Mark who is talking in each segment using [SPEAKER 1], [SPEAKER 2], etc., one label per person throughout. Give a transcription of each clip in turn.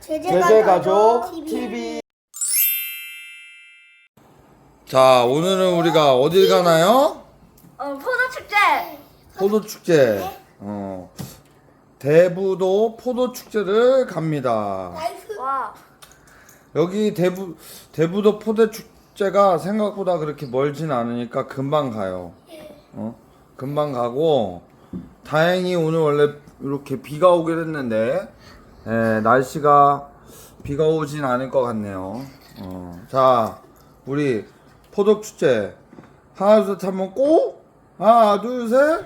[SPEAKER 1] 제제가족 TV 자 오늘은 우리가 어딜 가나요?
[SPEAKER 2] 어, 포도 축제.
[SPEAKER 1] 포도 축제. 어 대부도 포도 축제를 갑니다.
[SPEAKER 2] 와.
[SPEAKER 1] 여기 대부 대부도 포도 축제가 생각보다 그렇게 멀진 않으니까 금방 가요. 어? 금방 가고 다행히 오늘 원래 이렇게 비가 오긴 했는데 예, 날씨가 비가 오진 않을 것 같네요. 어, 자, 우리 포도 축제 하나 둘셋 한번 고 하나 둘 셋.
[SPEAKER 3] 우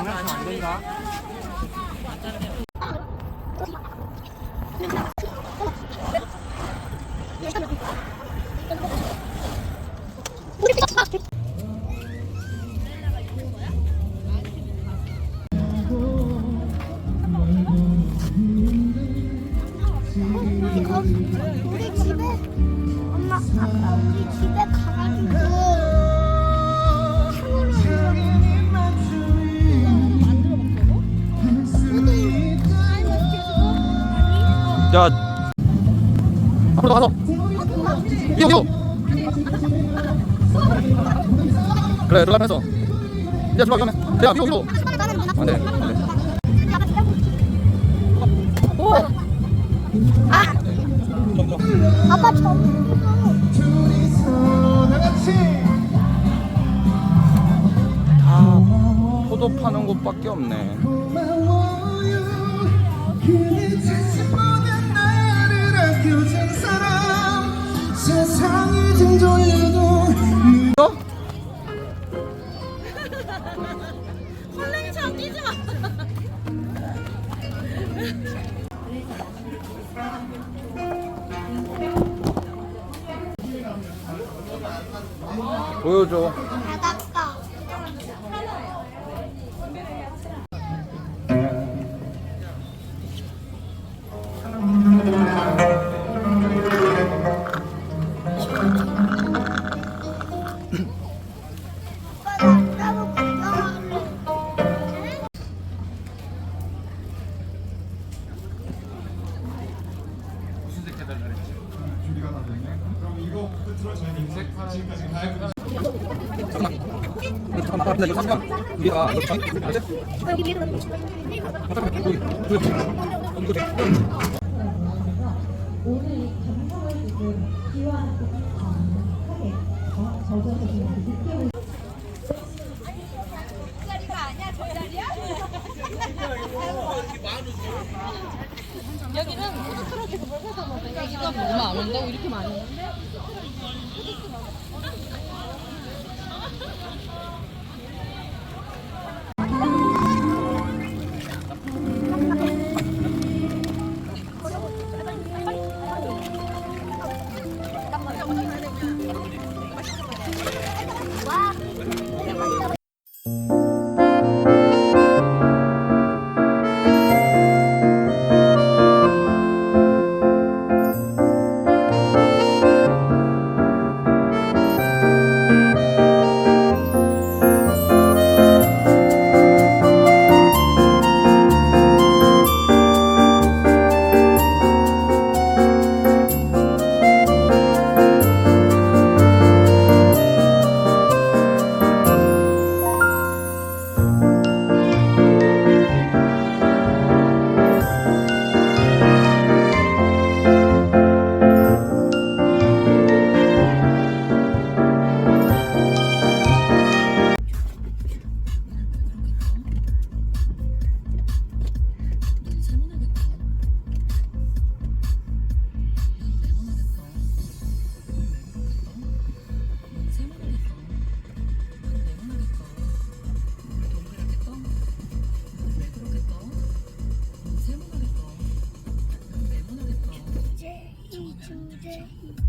[SPEAKER 3] 없을
[SPEAKER 4] 거기 막 장난치면 안 된다.
[SPEAKER 3] 우리 집에 엄마 아빠
[SPEAKER 1] 야, 앞으로 가서 이거 이거. 그래 들어가면서. 야 들어가 그러면. 야 이거 이거. 안돼 안돼.
[SPEAKER 3] 아빠
[SPEAKER 1] 저다 포도 파는 곳밖에 없네.
[SPEAKER 4] 세상이 등
[SPEAKER 1] 어?
[SPEAKER 2] 홀랭이처럼 뛰지 마.
[SPEAKER 1] 보여줘. 잠깐. 우리가 이거 장. 알지?
[SPEAKER 3] 여기 위로
[SPEAKER 5] 여기는 푸드트럭에서 벌써서 먹으니까 이거 얼마 안 온다고 이렇게
[SPEAKER 3] 많이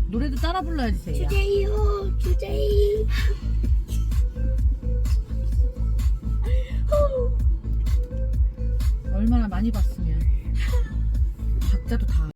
[SPEAKER 5] 노래도 따라 불러야지 세이야.
[SPEAKER 3] 주제이요 주제이
[SPEAKER 5] 얼마나 많이 봤으면. 각자도 다